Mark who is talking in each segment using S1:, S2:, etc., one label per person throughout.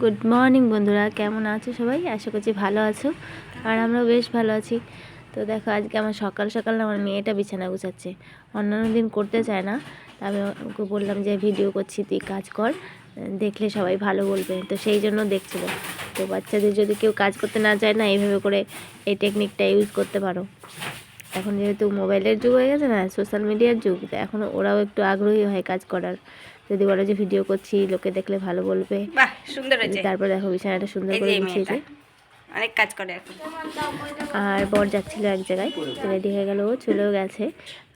S1: Good morning বন্ধুরা। কেমন আছো সবাই? আশা করছি ভালো আছো। আর আমরাও বেশ ভালো আছি। তো দেখো, আজকে আমার সকাল সকাল আমার মেয়েটা বিছানা গুছাচ্ছে। অন্যান্য দিন করতে চায় না। আমি ওকে বললাম যে, ভিডিও করছি, তুই কাজ কর। দেখলে সবাই ভালো বলবে। তো সেই জন্য দেখছিল। তো বাচ্চাদের যদি কেউ কাজ করতে না চায় না, এইভাবে করে এই টেকনিকটা ইউজ করতে পারো। এখন যেহেতু মোবাইলের যুগ হয়ে গেছে না সোশ্যাল মিডিয়ার যুগ, তো এখন ওরাও একটু আগ্রহী হয় কাজ করার। যদি বলে যে ভিডিও করছি লোকে দেখলে ভালো বলবে।
S2: বাহ সুন্দর হয়েছে।
S1: তারপর দেখো বিছানাটা সুন্দর করে গুছিয়েছে
S2: অনেক কাজ করে এখন।
S1: আর বর যাচ্ছিল এক জায়গায় রেডি হয়ে গেল ও চলেও গেছে।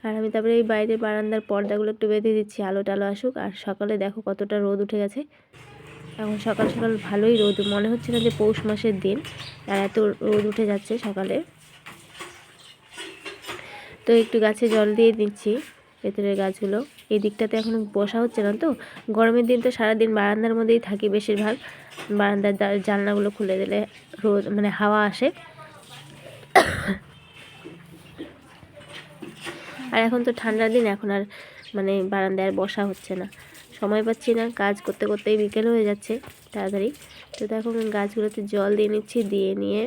S1: আর আমি তারপরে এই বাইরের বারান্দার পর্দাগুলো একটু বেঁধে দিচ্ছি আলো টালো আসুক। আর সকালে দেখো কতটা রোদ উঠে গেছে। এখন সকাল সকাল ভালোই রোদ মনে হচ্ছে না যে পৌষ মাসের দিন আর এত রোদ উঠে যাচ্ছে সকালে। তো একটু গাছে জল দিয়ে দিচ্ছি ভেতরের গাছগুলো। এই দিকটাতে এখন বসা হচ্ছে না তো। গরমের দিন তো সারাদিন বারান্দার মধ্যেই থাকি বেশিরভাগ। বারান্দার জানলাগুলো খুলে দিলে রোদ মানে হাওয়া আসে। আর এখন তো ঠান্ডার দিন, এখন আর মানে বারান্দায় আর বসা হচ্ছে না। সময় পাচ্ছি না, কাজ করতে করতেই বিকেল হয়ে যাচ্ছে, তাড়াতাড়ি। তো আমি গাছগুলোতে জল দিয়ে নিচ্ছি, দিয়ে নিয়ে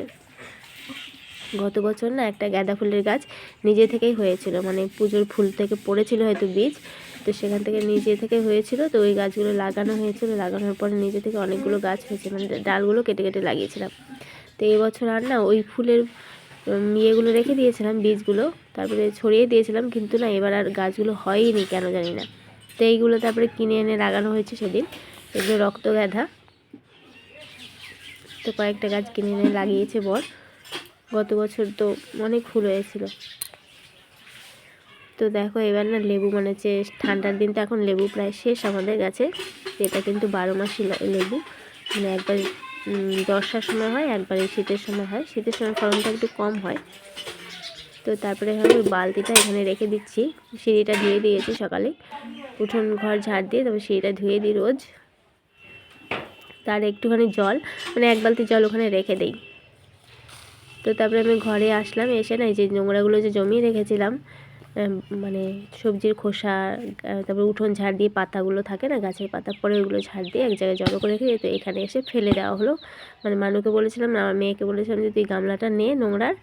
S1: গত বছর না একটা গাঁদা ফুলের গাছ নিজে থেকেই হয়েছিল। মানে পুজোর ফুল থেকে পড়েছিল হয়তো বীজ, তো সেখান থেকে নিজে থেকে হয়েছিল। তো ওই গাছগুলো লাগানো হয়েছিল। লাগানোর পরে নিজে থেকে অনেকগুলো গাছ হয়েছে। মানে ডালগুলো কেটে কেটে লাগিয়েছিলাম। তো এই বছর আর না ওই ফুলের ইয়েগুলো রেখে দিয়েছিলাম, বীজগুলো। তারপরে ছড়িয়ে দিয়েছিলাম, কিন্তু না এবার আর গাছগুলো হয়নি, কেন জানি না। তো এইগুলো তারপরে কিনে এনে লাগানো হয়েছে সেদিন। এগুলো রক্ত গাঁধা। তো কয়েকটা গাছ কিনে এনে লাগিয়েছে বর। গত বছর তো অনেক ফুল হয়েছিল। তো দেখো, এবার না লেবু মানে হচ্ছে ঠান্ডার দিন তো এখন লেবু প্রায় শেষ আমাদের গাছে এটা কিন্তু বারো মাসই লেবু। মানে একবার বর্ষার সময় হয়, একবার এই শীতের সময় হয়। শীতের সময় ফলনটা একটু কম হয়। তো তারপরে আমি বালতিটা এখানে রেখে দিচ্ছি। সিঁড়িটা ধুয়ে দিয়েছি সকালে। উঠোন ঘর ঝাড় দিয়ে তারপর সিঁড়িটা ধুয়ে দিই রোজ। তার একটুখানি জল মানে এক বালতি জল ওখানে রেখে দেই। তো তারপরে আমি ঘরে আসলাম, এসে না এই যে নোংরাগুলো যে জমিয়ে রেখেছিলাম মানে সবজির খোসা তারপরে উঠোন ঝাড় দিয়ে পাতাগুলো থাকে না, গাছের পাতা, পরে ওগুলো ঝাড় দিয়ে এক জায়গায় জড়ো করে রেখে তো এখানে এসে ফেলে দেওয়া হলো। মানে মানুকে বলেছিলাম না, আমার মেয়েকে বলেছিলাম যে, তুই গামলাটা নে নোংরার,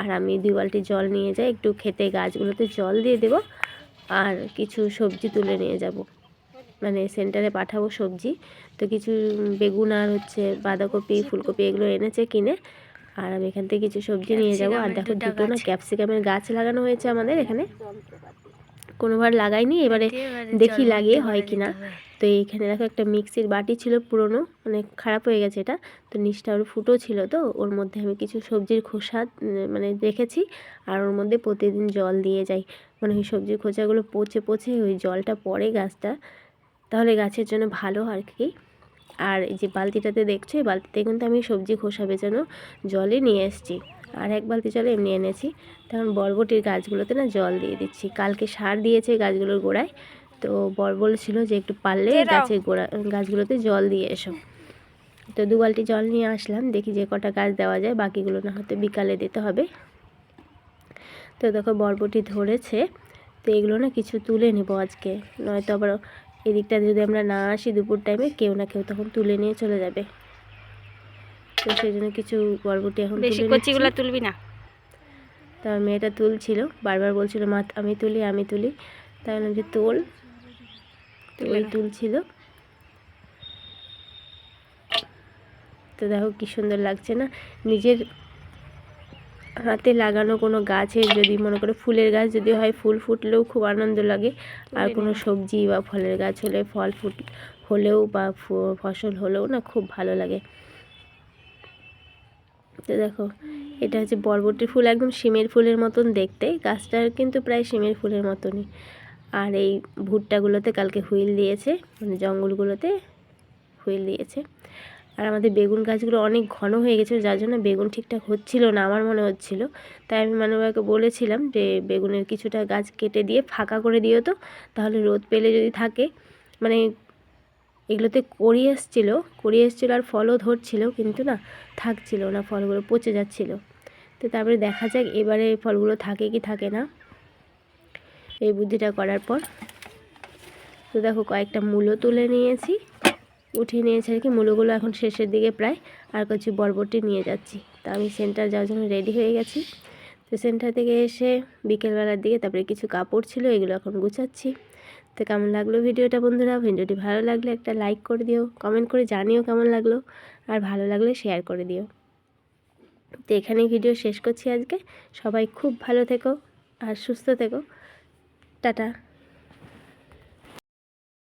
S1: আর আমি দুই বালতি জল নিয়ে যাই, একটু খেতে গাছগুলোতে জল দিয়ে দেবো, আর কিছু সবজি তুলে নিয়ে যাব। মানে সেন্টারে পাঠাবো সবজি, তো কিছু বেগুন আর হচ্ছে বাঁধাকপি, ফুলকপি এগুলো এনেছে কিনে আর আমি এখান থেকে কিছু সবজি নিয়ে যাব। আর দেখো দুটো না ক্যাপসিকামের গাছ লাগানো হয়েছে আমাদের এখানে। কোনোবার লাগাইনি এবারে দেখি লাগিয়ে হয় কি না তো এইখানে দেখো একটা মিক্সির বাটি ছিল পুরনো মানে খারাপ হয়ে গেছে এটা। তো নিচটা ওর ফুটো ছিল তো ওর মধ্যে আমি কিছু সবজির খোসা মানে রেখেছি। আর ওর মধ্যে প্রতিদিন জল দিয়ে যাই। মানে ওই সবজির খোসাগুলো পচে পচে ওই জলটা পড়ে গাছটা। তাহলে গাছের জন্য ভালো আর কি। আর এই যে বালতিটাতে দেখছ এই বালতিতে কিন্তু আমি সবজি খোসা বেচানো জলে নিয়ে এসেছি। আর এক বালতি জলে এমনি এনেছি। তখন বরবটির গাছগুলোতে না জল দিয়ে দিচ্ছি। কালকে সার দিয়েছে গাছগুলোর গোড়ায়। তো বর বলছিল যে একটু পারলে। গাছের গোড়া গাছগুলোতে জল দিয়ে এসো। তো দু বালতি জল নিয়ে আসলাম। দেখি যে কটা গাছ দেওয়া যায়। বাকিগুলো না হয়তো বিকালে দিতে হবে। তো দেখো বরবটি ধরেছে। তো এগুলো না কিছু তুলে নেব আজকে। নয়তো আবার এদিকটা যদি আমরা না আসি দুপুর টাইমে কেউ না কেউ তখন তুলে নিয়ে চলে যাবে। তো সেই জন্য কিছু বরবটি এখন
S2: বেশি কচিগুলো তুলবি না।
S1: তার মেয়েটা তুলছিল বারবার বলছিল মা আমি তুলি আমি তুলি। তাই বললাম যে তোল। তো
S2: তুলে
S1: ওই তুলছিল। তো দেখো কি সুন্দর লাগছে না? নিজের হাতে লাগানো কোনো গাছের যদি মনে করে ফুলের গাছ যদি হয় ফুল ফুটলেও খুব আনন্দ লাগে। আর কোনো সবজি বা ফলের গাছ হলে ফল ফুট হলেও বা ফ- ফসল হলেও না খুব ভালো লাগে। তো দেখো এটা হচ্ছে বরবটির ফুল একদম শিমের ফুলের মতন দেখতে। গাছটা কিন্তু প্রায় শিমের ফুলের মতনই। আর এই ভুট্টাগুলোতে কালকে হুইল দিয়েছে মানে জঙ্গলগুলোতে হুইল দিয়েছে। আর আমাদের বেগুন গাছগুলো অনেক ঘন হয়ে গেছিল, যার জন্য বেগুন ঠিকঠাক হচ্ছিল না, আমার মনে হচ্ছিল। তাই আমি মানবাকে বলেছিলাম যে, বেগুনের কিছুটা গাছ কেটে দিয়ে ফাঁকা করে দিও তো, তাহলে রোদ পেলে যদি থাকে। মানে এগুলোতে কড়ি এসছিলো কড়ি এসছিলো আর ফলও ধরছিল, কিন্তু না, থাকছিল না, ফলগুলো পচে যাচ্ছিল। তো তারপরে দেখা যাক, এবারে ফলগুলো থাকে কি থাকে না, এই বুদ্ধিটা করার পর। তো দেখো, কয়েকটা মূলো তুলে নিয়েছি। উঠিয়ে নিয়েছে আর কি। মূলোগুলো এখন শেষের দিকে প্রায় আর কিছু বরবটি নিয়ে যাচ্ছি। তা আমি সেন্টার যাওয়ার জন্য রেডি হয়ে গেছি। তো সেন্টার থেকে এসে বিকেলবেলার দিকে তারপরে কিছু কাপড় ছিল, এগুলো এখন গুছাচ্ছি। তো কেমন লাগল ভিডিওটা বন্ধুরা? ভিডিওটি ভালো লাগলে একটা লাইক করে দিও কমেন্ট করে জানিও কেমন লাগল। আর ভালো লাগলে শেয়ার করে দিও। তো এখানেই ভিডিও শেষ করছি আজকে। সবাই খুব ভালো থেকো আর সুস্থ থেকো। টাটা।